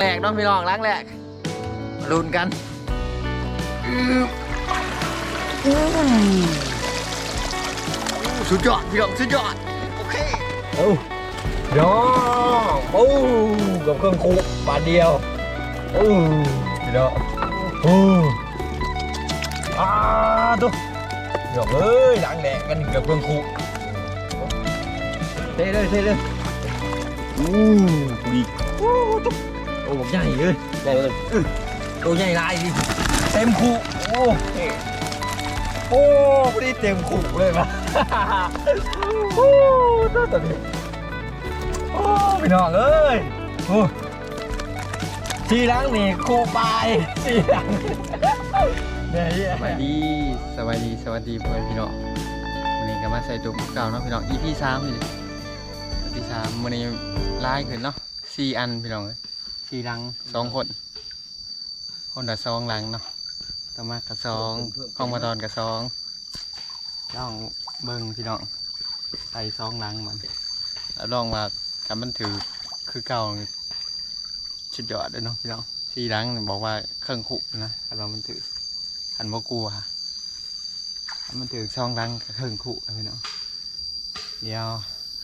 แรกเน้องพี่น้องล้างแรกลุ้นกันสุดยอดพี่น้องสุดยอด โอเคโอ้ยองโอ้กับเครื่องคุกบาทเดียวโอ้เดี๋ยวโอ้อาตัวหยอกเอ้ยล้างแดดกันกับเครื่องคุกเท่เลยเท่เลยอู้ดีโอ้ตุ๊ อ้บอกใหญ่เลยใหญ่เลยอื้อตัวใหญ่ลายดิเต็มคุกโอ้เท่โอ้พอดีเต็มคุกเลยมาโอ้ตัวตัวนี้โอ้พี่น้องเอ้ยโอ้ทีหลังนี่ครูปลายทีหลังเนี่ยเหี้ยสวัสดีสวัสดีสวัสดีเพื่อนพี่น้องวันนี้ก็มาใส่ตุ่มเก่าเนาะพี่น้อง EP สามนี่ EP สามวันนี้ไล่ขึ้นเนาะสี่อันพี่น้องเลย ทีหลังสองคนคนละสองหลังเนาะตะมากกับสองห้องมาดอนกับสองลองเบิ่งพี่น้องใส่สองหลังมันแล้วลองว่าถ้ามันถือคือเก่านี่ชุดยอดเลยเนาะพี่น้องสี่หลังนี่บอกว่าเครื่องขุนะถ้าเรามันถือขันบ่กลัวถ้ามันถือสองหลังกับเครื่องขุนะพี่น้องเดี๋ยว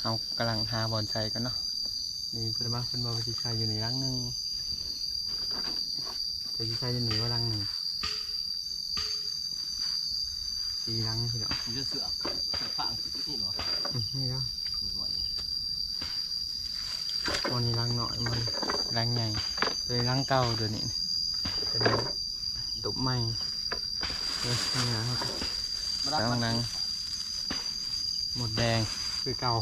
เอากำลังหาบอลใส่กันเนาะ นี่เพิ่นว่าเพิ่นบอกว่าสิใส่อยู่ในหลังหนึงแต่ที่ใช้จะหนีว่ารังหนึ่งตีรังพี่เนาะมันจะเสือกเสือกฝังนี่เหรออืมนี่แล้ววันนี้รังหน่อยมันรังใหญ่เลยรังเก่าเดี๋ยวนี้เป็นตุบใหม่เออนี่นะครับรังรังหมดแดงคือเก่า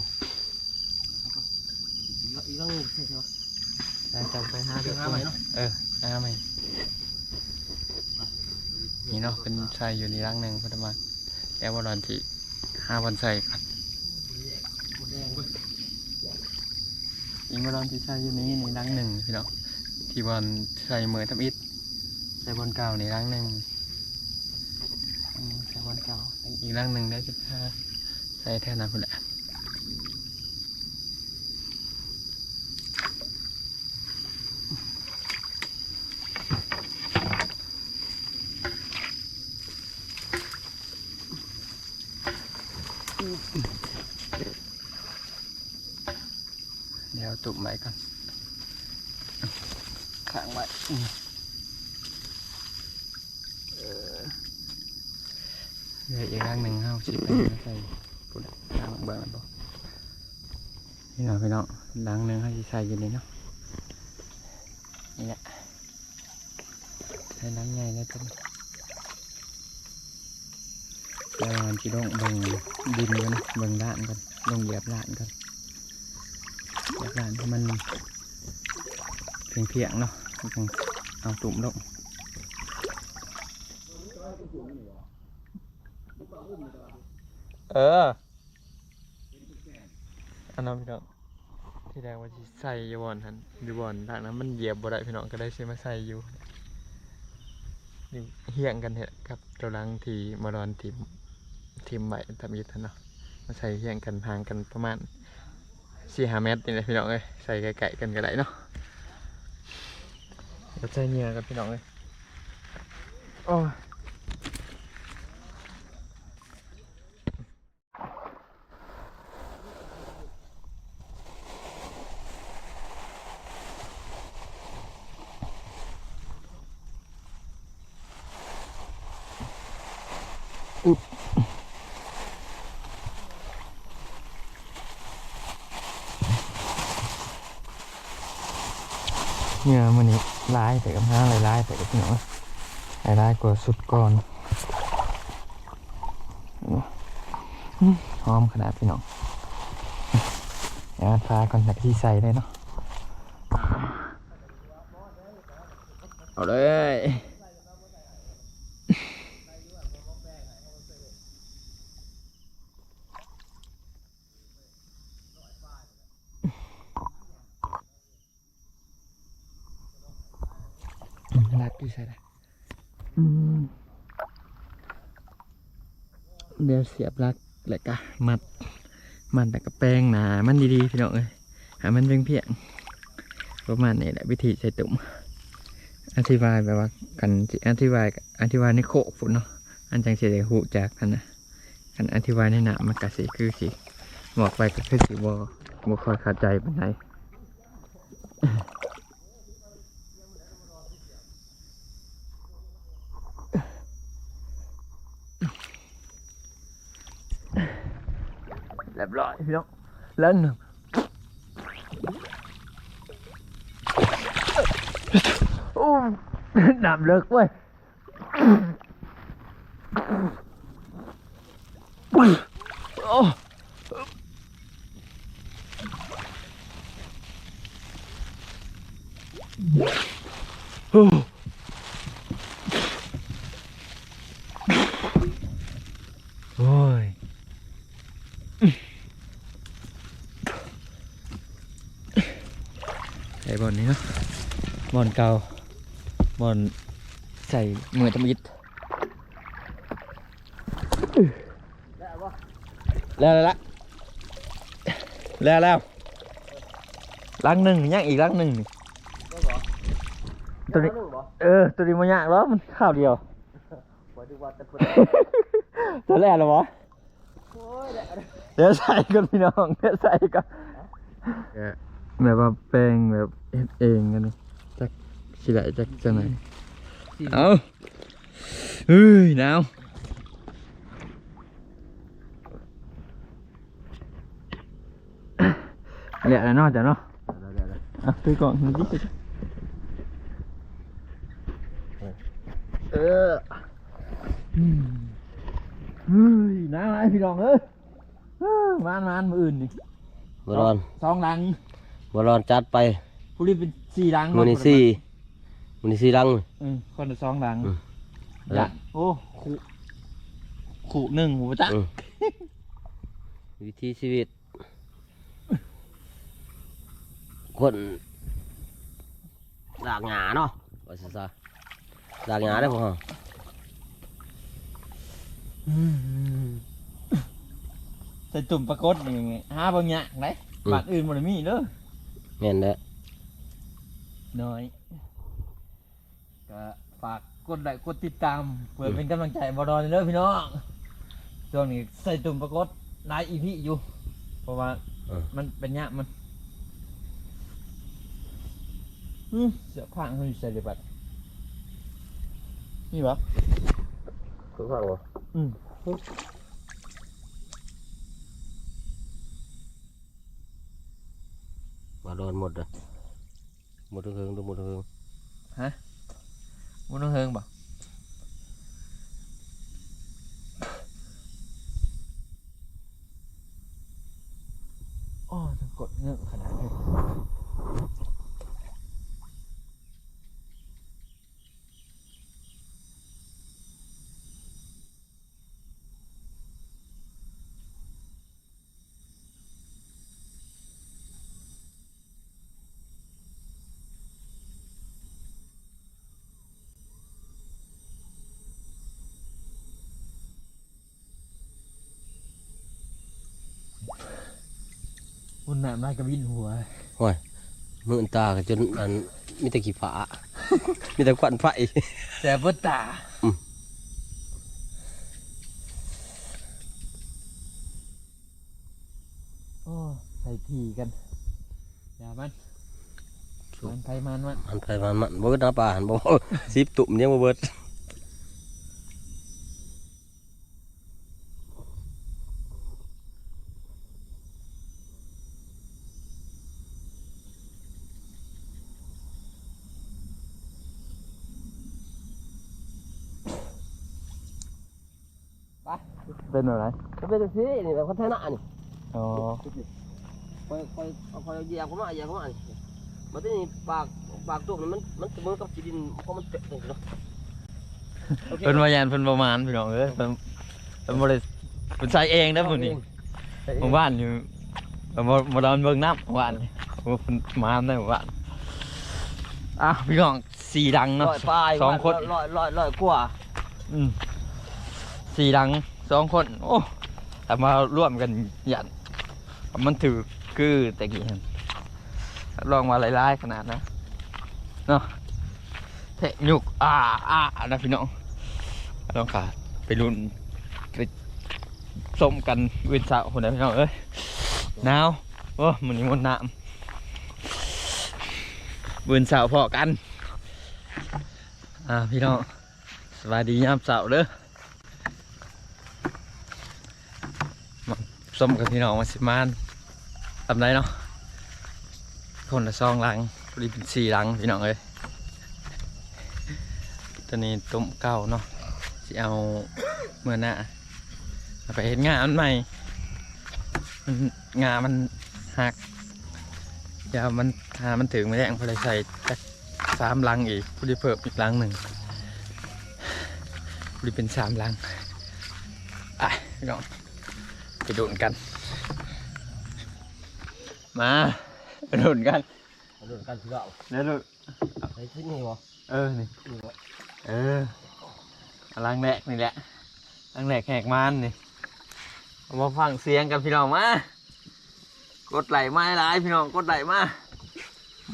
อีกต้องใช่ใช่ไหมได้จับไปห้าเดี๋ยวห้าใหม่เนาะเออห้าใหม่นี่เนาะเป็นใส่อยู่ในรังหนึ่งพุทธมาแล้ววันวันที่ห้าวันใส่ก่อนหมดแดงเว้ยอีมาลอนที่ใช้อยู่นี้ในรังหนึ่งพี่น้องที่บอลใส่มือทำอิดใส่บอลเก่าในรังหนึ่งอืมใส่บอลเก่าอีกรังหนึ่งได้สิบห้าใส่แท่นั้นพุ่นแหละ เดี๋ยวตุ่มไว้ก่อนขังไว้อืมเออเหลืออีกรังหนึ่งห้าสิบไปใส่พุ่นแหละล้างเบิ่งมัน ละใส่รังใหญ่แล้วจ้ะแล้วมันเบิ่งดินกันเบิ่งด้านมันเพียงเพียงเนาะจังเอาตุ่มลงเอออันนั้นพี่น้องที่แรกว่าจะใส่ยบอนหันยู่บอนทางนั้นมันเหยียบบ่ได้พี่น้องก็ได้ซื้มาใส่อยู่นี่เฮียงกันเหตุกับตัวลังทีมารอนทีมทีมใหม่ทำยุทธเนาะมาใส่เฮียงกันห่างกันประมาณ สี่ห้าเมตรนี่แหละพี่น้องเอ้ยใส่ไก่ๆกันก็ได้เนาะเดี๋ยวใจเหนียวกันพี่น้องเอ้ยโอ้ย เนี่อมันนี้ลายแต่กับห้าลายลายแต่กับพี่น้องลายลายกว่าสุดก่อนอื้อหอมขนาดพี่น้องเดี๋ยวพาก่อนแต่ที่ใส่เลยเนาะเอาเลยรักที่ ใส่เลยเดี๋ยวเสียบรักแล้วก็มัด มัดแต่ก็แป้งหนามันดีๆพี่น้องเอ้ยหามันเพียงเพียงประมาณนี้แหละวิธีใส่ตุ่มอธิบายแบบว่ากันอธิบายอธิบายในโคกฝุ่นเนาะอันจังเสิได้หูจากกันนะกันอธิบายในหนามันก็สิคือสิบอกไปก็คือสิบ่บ่ค่อยข้าใจเปานใด เรียบร้อยพี่น้ องแล้วหนึ่งโอ้น้ำเลิกเว้ยโอ้โอ้โอ้ย ใส่ บอลนี้เนาะบอลเก่าบอลใส่มือทำอิดแล้วแล้วละแล้วแล้วลังหนึ่งยังอีกลังหนึ่งนี่ตัวนี้เออตัวนี้มันยากแล้วมันข้าวเดียวจะแล้วเหรอวะเดี๋ยวใส่กันพี่น้องเดี๋ยวใส่กันแบบว่าแปลงแบบ เฮ็ดเองกันนี่จักสิได้จักจังไหนเอาเฮ้ยหนาวเละแล้วเนาะจ้ะเนาะอะซื้อก่อนมาดิเอออืมเฮ้ยหนาวไรพี่น้องเอ้ยเอ้อมานมานมืออื่นนี่บอลอนสองหลังบอลอนจัดไป ผู้รีเป็นสี่หลังมูนิซี่มูนิซี่ลังอืมคนละสองหลังอืม ละโอ้ขู่ขู่หนึ่งหูจ้ะอืมวิธีชีวิต คนดากหงาเนาะว่าซะซะดากหงาได้พ่อใส่ตุ่มปรากฏนี่ไงห้าบางอย่างไหนบาทอื่นมันมีเด้อ แม่นเด้อ น้อย ก็ฝากกดไลค์กดติดตาม เพื่อเป็นกำลังใจบอดอนเด้อพี่น้องช่วงนี้ใส่ตุ่มปรากฏหลายอีพีอยู่ เพราะว่าเออ มันเป็นเนี้ยมันอืมเสือผ้าเขาอยู่ใส่เลยบัดนี่ปะคุณฟังบ่อืมบอลอนหมดเด้อหมดทั้งเฮิง ดูหมดทั้งเฮิงมันต้องเฮิงบ่ อ๋อต้องกดเงือกขนาดนี้มันหนามได้กระบินหัวมือนตาก็จนอันมีแต่ขี้ฝา มีแต่ควันไฟแต่เพื่ตาอืมโอ้ใส่ทีกันอย่ามันมันไทยมันมันมันไปมันมันบ่เบิดหน้าป่าหันบ่สิบตุ่มยังบ่เบิด เป็นอะไรก็เป็นจังซี่นี่แบบพัฒนานี่อ๋อคอยคอยเอาคอยเหยียบเข้ามาเหยียบเข้ามานี่มันที่นี่ปากปากตุ่มนี่มันมันเหมือนกับจีดินเพราะมันเตะจังซี่เนาะโอคเพิ่นวายานเพิ่นประมาณพี่น้องเอ้ยเพิ่นเพิ่นบ่ได้เพิ่นใส่เองนะพุ่นนี่หมู่บ้านอยู่เพิ่นบ่บ่ดอนเบิ่งน้ำหมู่บ้านนี่โอ้เพิ่นมาได้หมู่บ้านอะพี่น้องสี่ดังเนาะร้อยปลายสองคนร้อยร้อยร้อยกว่าอืมสี่ดัง สองคน โอ้แต่มาร่วมกันหยันมันถือคือแต่กี้หั่นรับรองมาหลายๆขนาดนะเนาะเทะยุกอ่าอ่านะพี่น้องลองขาไปรุ่นไปส้มกันเวนเสาร์คนไหนพี่น้องเอ้ยหนาวโอ้มันนี่มันน้ำเวนเสาร์พอกัน อ่าพี่น้องสวัสดียามเสาร์เด้อมา ส้มกับพี่น้องมาสิมานทำไรเนาะคนละซองหลังพอดีเป็นสี่หลังพี่น้องเอ้ยตอนนี้ต้มเก้าเนาะสิเอาเมื่อหน้าไปเห็นงานมันใหม่มันงามันหักยาวมันหามันถึงไม่แดงพอเลยใส่จักสามลังอีกพอดีเพิ่มอีกลังหนึ่งพอดีเป็นสามลังอะพี่น้อง ไปโดนกันมาไปโดนกัน มาดูกันที่เราแล้วดูใช้ที่นี่วะเออนี่เออเอาลังแรกนี่แหละลังแรกแหกมันนี่เอามาฟังเสียงกันพี่น้องมากดไหลค์มาหลายพี่น้องกดไหลค์มา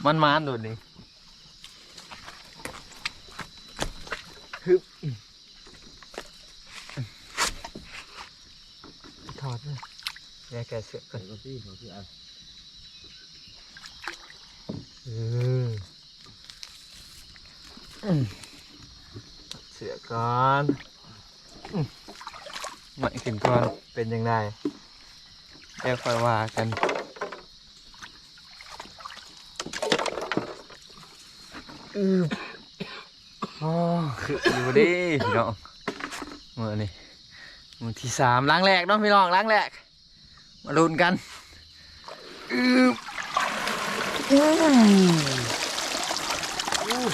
มันมานโดดนี่ ถอดเลยแยกแกะเสือกกันก็ที่ของที่อันเอออืมเสือกก่อนอืมใหม่ขึ้นก่อนเป็นยังไงแค่ค่อยว่ากันอืออ๋อคืออยู่ดิพี่น้องเมื่อนี่ มือที่สามล้างแรกเนาะพี่น้องล้างแรก มาลุ้นกันอือ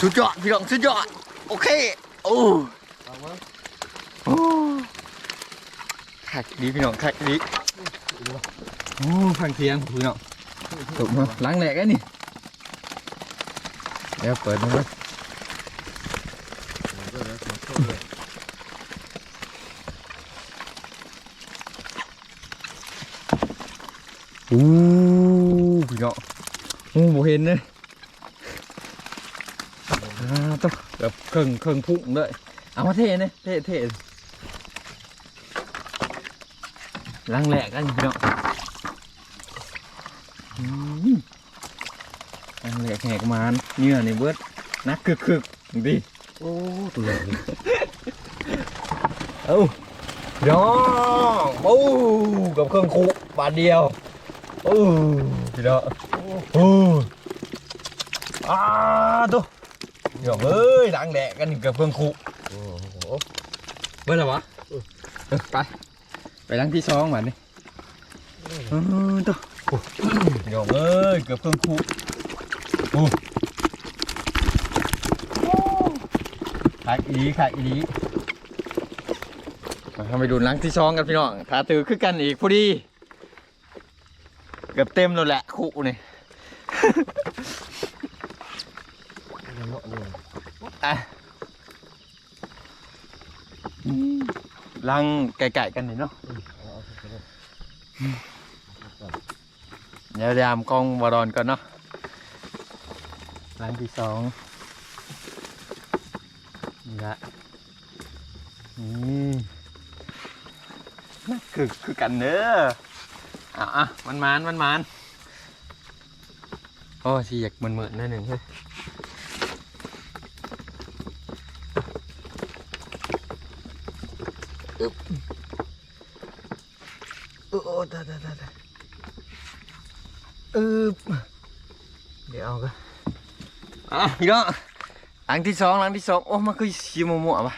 สุดยอดพี่น้องสุดยอดโอเคโอ้โอ้ขักดีพี่น้องขักดีโอ้ฟังเสียงพี่น้องถูกมาล้างแรกไอ้นี่เดี๋ยวเปิดมาลย เดี๋ยวเดี๋ยวขอโทษเลย อู้พี่น้องโอ้โห เห็นเลยอ่าต้องแบบเครื่องเครื่องพุ่งด้วยเอามาเทเนี่ยเทเทล้างแหลกกันพี่น้องอืมล้างแหลกแหกมานเนื้อนี่เบิดนักคึกคึกๆดิโอ้ตัวใหญ่เลยเอ้าพี่น้องโอ้กับเครื่องคุบาทเดียวโอ้พี่น้องโอ้ อาตัวเดี๋ยวเอ้ยล้างแหลกกันกับเครื่องคุโอ้โหเบิดแล้ววะเออไปไปล้างที่สองมานี่เออตัวโอ้เดี๋ยวเอ้ยเกือบเครื่องคุโอ้ขายอีหลีขายอีหลีมาทำไปดูล้างที่สองกันพี่น้องขาตือขึ้นกันอีกพอดีเกือบเต็มแล้วแหละคุนี่ เนาะเนี่ยอะล้างไก่ๆกันนี่เนาะเดี๋ยวยามกล้องวารอนก่อนเนาะลังที่สองนี่ละนี่น่าคือคือกันเด้ออะอะมันมานมันมานโอ้ชีอยากเหมือนเหมือนๆนั่นหนึ่งเฮ้ยอึ๊บโอ้โอ้ตายตายตายตาย อึบเดี๋ยวเอากันอะ พี่น้องหลังที่สองหลังที่สองโอ้มันคือสีมัวมัวๆปะ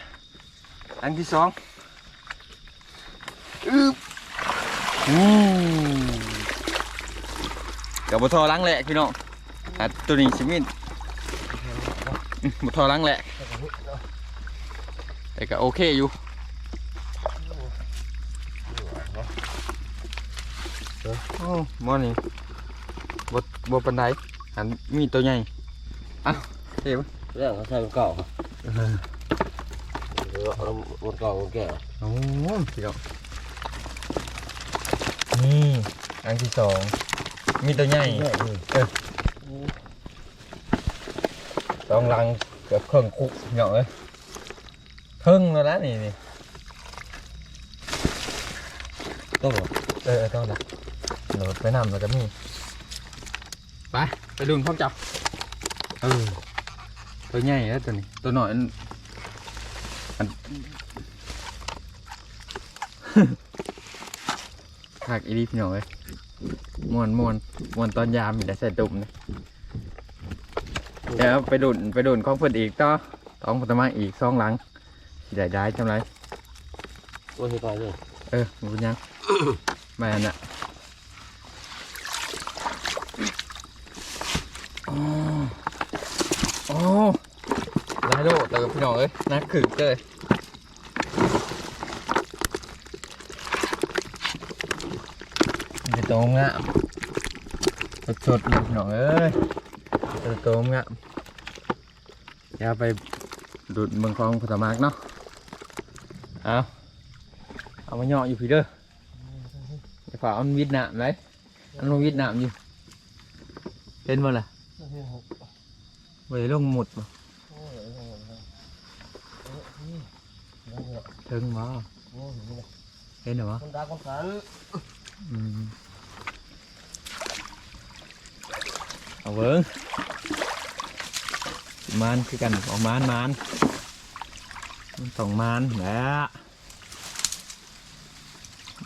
หลังที่สองอึบอืมกับบทอหลังแหลกพี่น้องอะตัวนี้ชิมินอืมบทอหลังแหลกแต่ก็โอเคอยู่โอ้มอนี่บดบดปันไดหันมีตัวใหญ่ อะเห็นปะเรื่องเขาใช้มันเก่าครับเดี๋ยวเอามันเก่ามันแก่โอ้พี่น้องนี่อันที่สองมีตัวใหญ่ใหญ่เลยสองลังเกือบครึ่งคุกเหยาะเลยครึ่งแล้วนะนี่นี่ต้องเหรอเออต้องละโหลดไปนำแล้วก็มีไปไปดุนพร้อมจับ เออตัวใหญ่แล้วตัวนี้ ตัวหน่อยมันมันคักอีดีพี่น้องเอ้ยมวนมวนมวนตอนยามมีแต่ใส่ตุ่มนะเดี๋ยวไปดุนไปดุนของเพิ่นอีกต่อต้องพัตมาอีกสองหลังสิได้ได้จำไรตัวที่ตายเลยเออหมูยังแม่น่ะโอ้โอ้ลายโดดเติม พี่น้องเอ้ยนักขึกเลยจะโตงะสดๆเลยพี่น้องเอ้ยจะโตงะอย่าไปดูดเมืองคลองพุทธมากเนาะเอาเอามาหยาะอยู่พี่เด้ออย่าฝ่าอันวิดหน้ำเลยอันลงวิดหน้ำอยู่เห็นบ่ล่ะได้ลงหมดบ่ ถึงบ่เห็นเหรอวะคนตาคนสันอืมเอาเบิ้งมานคือกันเอามานมานมันต้องมานแหละ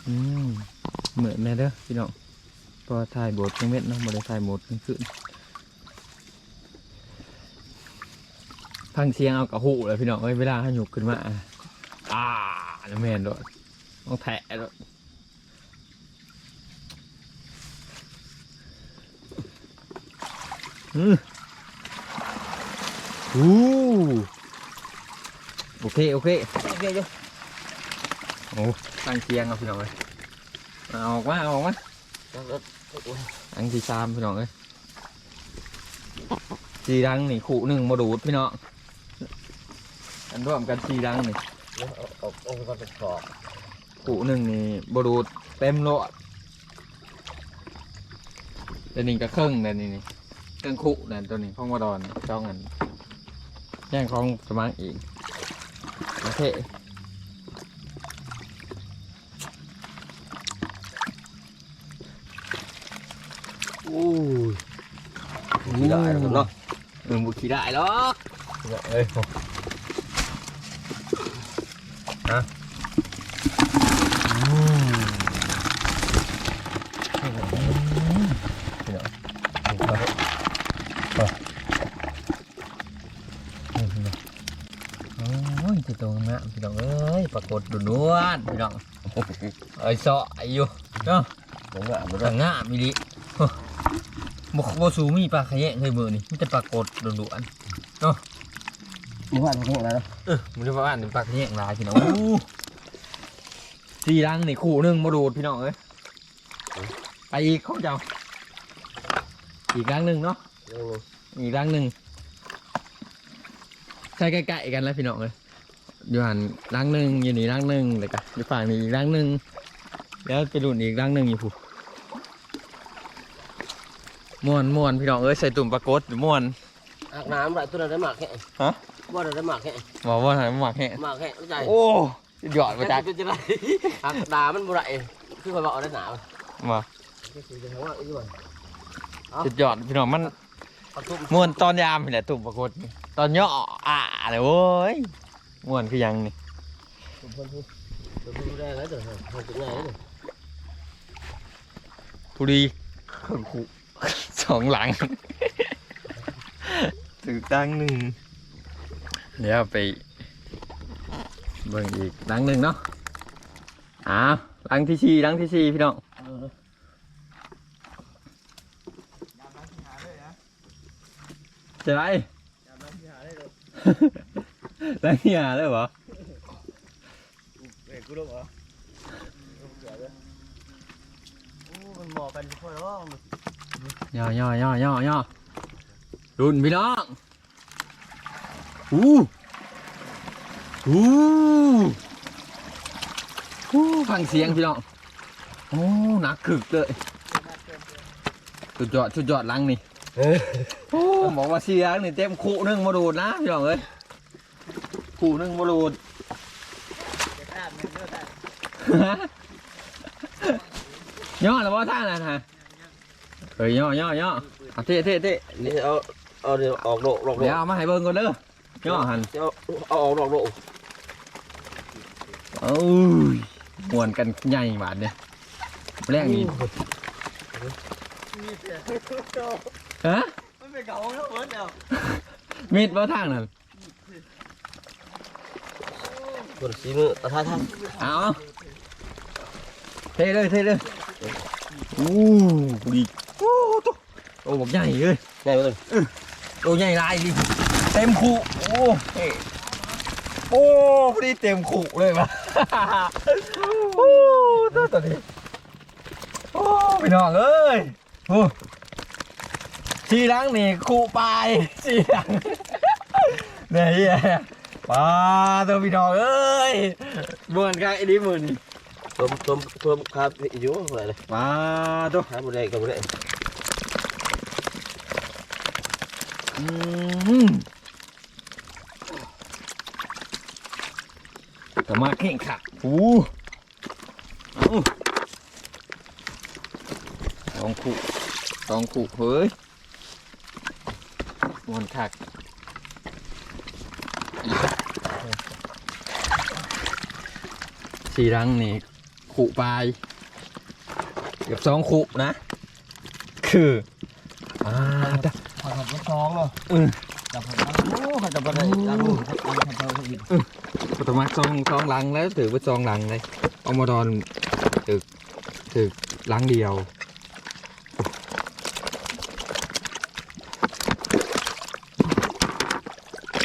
อืมเหมือนแม่เด้อพี่น้องพอถ่ายบทกลางเม็ดเนาะบ่ได้ถ่ายบทกลางคืนพังเสียงเอากระหูเลยพี่น้องเอ้ยเวลาให้หยุกขึ้นมา อ่าแล้วแม่นโดดต้องแทะโดดอืมอู้โอเค โอเค โอเคจ้ะโอ้ตั้งเคียงเอาพี่น้องเลยเอาออกมาเอาออกมาอังที่สามพี่น้องเลยสีดังนี่ขู่หนึ่งมาดูดพี่น้องกันร่วมกันสีดังนี่ เอาเอาเอาไปก่อนไปสอบขู่หนึ่งนี่บดูดเต็มโลดแต่นี่ก็ครึ่งแต่นี่นี่ครึ่งขู่นั่นตัวนี้ของวดอนจ้องกันแย่งของสมังอีกโอเคอู้ยได้แล้วเนาะเออบุขี่ได้หรอกเอ้ย โอ้ยติดตรงนะพี่น้องเอ้ยปรากฏดุนวลพี่น้องเอ้ยเสาะอยู่เนาะผมว่ามันงามอีดิบกบสูมีปลาขยะเคยมือนี่มันจะปรากฏดุนวล มึงว่ามันแข็งแล้วเออมันจะว่าอันปลาขยะลายพี่น้องอู้สี่รังนี่คู่หนึงมาดูดพี่น้องเอ้ยไปอีกของเจ้าอีกรังหนึ่งเนาะอีกรังหนึ่งใช่ใกล้ๆกันแล้วพี่น้องเลยอยู่หันรังหนึ่งอยู่นี่รังหนึ่งเลยกันอยู่ฝั่งนี้อีกรังหนึ่งแล้วไปดูนอีกรังหนึ่งอยู่ผู้ม่วนม่วนพี่น้องเอ้ยใส่ตุ่มปลากดหรือม่วนอาบน้ำไรตัวนั้นได้หมากแค่ฮะ ว่าได้หมากแค่บอกว่าหายหมักแห้งหมากแค่เข้าใจโอ้หยอดมาจากเป็นจะไรหักดามันบุไรคือคอยบอกได้หนาวมาคือจะทำว่าอีกวันสุดยอดพี่น้องมันปทุมม่วนตอนยามนี่แหละตุ่มปลากดนี่ตอนย่ออ่าเลยโว้ยม่วนคือยังนี่ทุมคนทุมทุมดูได้แล้วเดี๋ยวทำถึงไงแล้วทุรีเครื่องคู่สองหลังถึงตั้งหนึ่ง เดี๋ยวไปเบิ่งอีกหลังหนึ่งเนาะอ้าวหลังที่สี่หลังที่สี่พี่น้องจะไรหลังที่หาเลยเหรอเอ้กูรู้เหรอโอ้มันหมอเป็นค่อยร้องย่อย่อย่อย่อย่อรุ่นพี่น้อง อู้อู้อู้ฟังเสียงพี่น้อง โอ้หนักขึกเลยสุดยอดสุดยอดหลังนี่โอ้บอกว่าสีรังนี่เต็มคู่หนึงมาดูดนะพี่น้องเอ้ยคู่หนึงมาดูดย่อแล้วว่าท่านั่นฮะเฮ้ยย่อย่อย่อเอาเท่เท่เท่นี่เอาเอาเดี๋ยวออกโลกออกโลเดี๋ยวกเอามาให้เบิ่งก่อนเด้อ ย่อหันเอาเอาออกโลกโลกเอ้ยมวนกันใหญ่บาดเนี่ยแรกนี่ฮะมันเป็นเก่าแล้วเบิร์ดเดียวมีดว่าทางนั่นคนสีมือเอาท่าท่าเอาเท่เลยเท่เลยอู้ดีโอ้ตัวโอ้บอกใหญ่เลยง่ายไปเลยโอ้ใหญ่ลายดิเต็มคู่โอ้เฮ้โอ้พอดีเต็มคู่เลยวะโอ้ตัวตัวนี้โอ้พี่น้องเอ้ยโอ้ทีหลังนี่คู่ปลายทีหลังเนี่ยเฮียปลาตัวพี่น้องเอ้ยเหมือนกันไอ้นี่เหมือนนี่เพิ่มเพิ่มเพิ่มครับอยู่อะไรเลยปลาตัวหาบุได้กับบุได้อืม แต่มาเข่งขักโอ้เอาสองคู่สองคู่เฮ้ยมวนขักสีรังนี่ขู่ปลายเกือบสองขู่นะ คืออ่าตะขอทำรถท้องเนาะอืมจับผมโอ้ขอจับอะไรจับลูกจับอันทำเท่าที่ป ตมักซองซองหลังแล้วถือว่าซองหลังเลยเอามาดอนถือถือหลังเดียว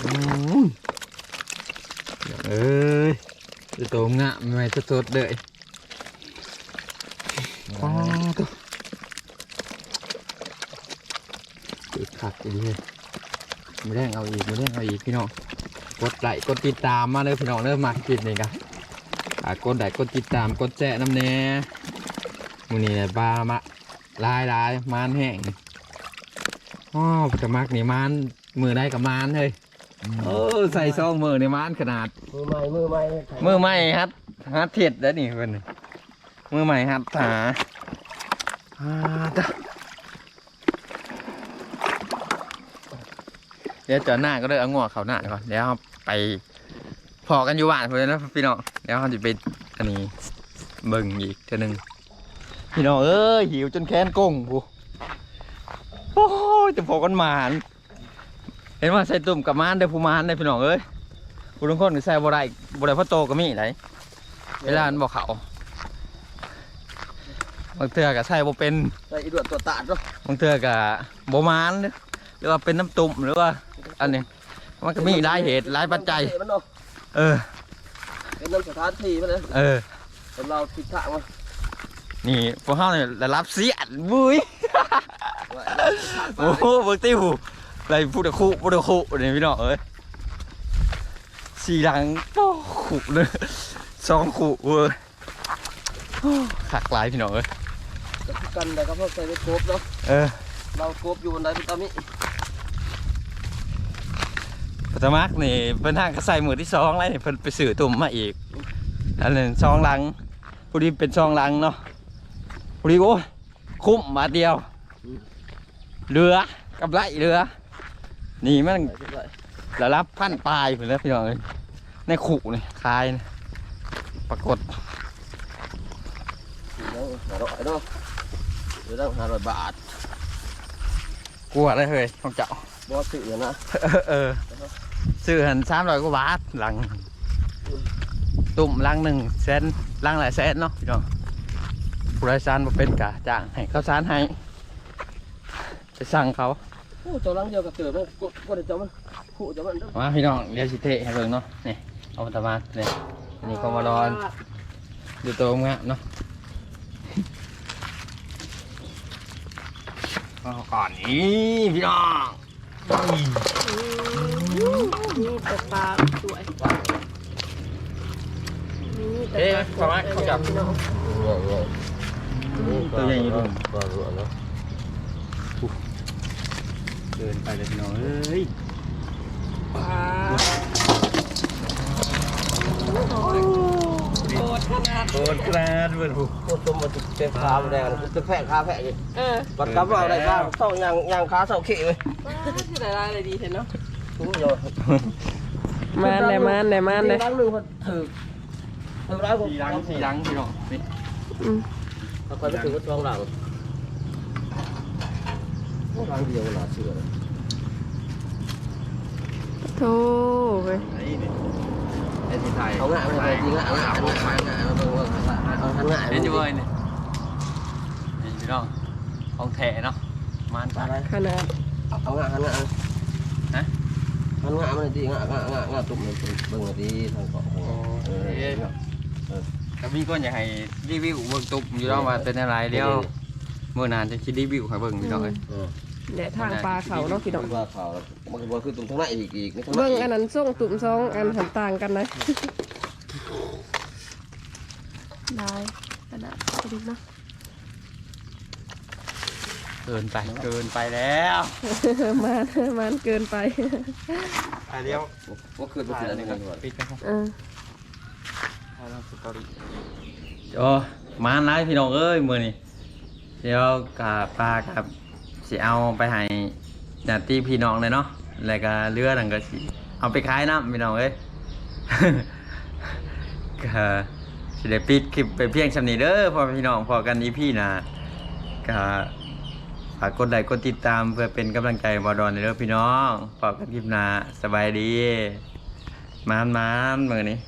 อืมเอ้ยจะโตงะไม่จะสดเลยอ๋อตัวถือขัดอีกเลยไม่ได้เอาอีกไม่ได้เอาอีกพี่น้อง กดไลค์กดติดตามมาเลยพี่น้องเริ่มมาคลิปนี้กันกดไลค์กดติดตามกดแจ้น้ำแน่มือนี้เนี่ยบามาลายลายมานแห้งอ๋อจะมักนี่มานมือได้กับมานเลยเออใส่ซองมือในมานขนาด มือใหม่มือใหม่มือใหม่ฮัดฮัดเทียดแล้วนี่เพื่อนมือใหม่ฮัดหาอ่าจ้ะ เดี๋ยวเจอหน้าก็เลยเอางัวเขาหน้าก่อนเดี๋ยวเราไปพอกันอยู่บ้านเพื่อนนะพี่น้องเดี๋ยวเราจะไปอันนี้เบิ่งอีกเทีนึงพี่น้องเอ้ยหิวจนแค้นกุ้งกูโอ้ยจะพอกันหมานเห็นว่าใส่ตุ่มกับมานเด้อผู้มานเด้อพี่น้องเอ้ยผู้ทุกคนก็ใส่บ่ได้บ่ได้เพราะโตก็มีไหนเวลามันบอกเขาบางเทื่อก็ใส่บ่เป็นใส่อีดวดตัวตาดเนาะบางเทื่อก็บ่มานหรือว่าเป็นน้ำตุ่มหรือว่า อันนี้ มันก็มีหลายเหตุหลายปัจจัย มันเนาะเออ เป็นน้ำสถานที่มันเลยเออ เป็นเราทิศทางมันนี่พวกเฮาเนี่ยได้รับเสียนบุ้ย โอ้โหเบิ่งติวไรพูดแต่คู่พูดแต่คู่นี่พี่น้องเอ้ยสีดังโอ้คู่เลยสองคู่เว้ยโอ้ขักหลายพี่น้องเอ้ยกันแต่ก็เพิ่มใส่ไปครบเนาะ เออ เราครบอยู่บนไหนเป็นตามิปั ตมักนี่เพิ่นทางก็ใส่มือที่สองแล้วนี่เพิ่นไปสื่อตุ่มมาอีกอันนั้นซองหลังพอดีเป็นซองหลังเนาะพอดีโอ้ยคุ้มบาทเดียวเรือกับไรเรือนี่มันระลับพันปลายเพิ่นแล้วพี่น้องเอ้ยในขู่นี่คายนี่ปรากฏหาร้อยเนาะหรือได้หาร้อยบาทกลัวเลยเฮ้ยของเจ้าบอสสื่อนะเออเออ ซื้อหันสามร้อยกว่าบาทหลัง ตุ่มหลังหนึ่งแสนหลังหลายแสนเนาะพี่น้องผู้ไรซานมาเป็นกะจ้างให้เขาซานให้ไปสั่งเขาโอ้เจ้าลังเดียวกับเติมมันกดกดเจ้ามันขู่เจ้ามันเด้อเอามาพี่น้องเรียวสิเทให้เบิ่งเนาะนี่เอามาตะมาเนี่ยอันนี้ก็มาดอนดูตัวงะเนาะเอาก่อนนี้พี่น้อง นี่แต่ปลาสวยนี่แต่เอ๊ะปลาประวมาณยเขาจับพี่น้องตัวใหญ่อยู่ด้วยก็รู้เนาะเดินไปเลยพี่น้องเอ้ยโคตรขนาดโคตรกราดเว้ยโคตรสมบูรณ์เป็นขาแดงเป็นแพะขาแพะอยู่เออบัดกำเอาได้บ้างต้องยางยางขาเสาเขี้เลยคือได้เลยดีเห็นเนาะทุกโยนมันเลยมันเลยมันเลยล้างมือคนถือทำร้ายผมสีหลังสีหลังพี่น้องนี่อืมเขาคอยไปถือว่าช่องหลังหลังเดียวหนาเสือโธ่เว้ย ไอ้นี่ไอ้ที่ไทย เอาง่ายไม่ได้จริงอะเอาง่ายเอาง่ายเอาง่ายเอาง่ายเอาทางง่ายเล่นอยู่เว้ยนี่นี่พี่น้องของแท้เนาะมันปะขนาดเอาง่ายเอาง่ายฮะเอาง่ายมันดีง่ายง่ายง่ายง่ายตุ่มเลยเบิ่งดีทางเกาะเออก็มีคนอยากให้รีวิวเบิ่งตุบอยู่แล้วว่าเป็นอะไรเดียวเมื่อนานจะคิดรีวิวให้เบิ่งพี่น้องเอ้ยเออ แหละทางปลาเขาเนาะพี่น้องว่าข่าวมันก็คือตุ่มทางไหนอีกอีกเบิ่งอันนั้นส่งตุ่มซองอันหันต่างกันนะได้ขนาดดีเนาะเกินไปเกินไปแล้วมันมันเกินไปอะเดี๋ยวว่าคือเป็นอะไรกันวะปิดนะครับเออโอ้มาไลฟ์พี่น้องเอ้ยมือนี่เดี๋ยวกับปลากับ สิเอาไปให้ญาติพี่น้องเลยเนาะแล้วก็เรือนั่นก็สิเอาไปขายน้ำพี่น้องเอ้ยก็สิได้ปิดคลิปไปเพียงชำนี้เด้อพอพี่น้องพอกันอีพี่นะก็ฝากกดไลค์กดติดตามเพื่อเป็นกำลังใจบอดอนเด้อพี่น้องพอกันคลิปหน้าสบายดีมานมานมือนี้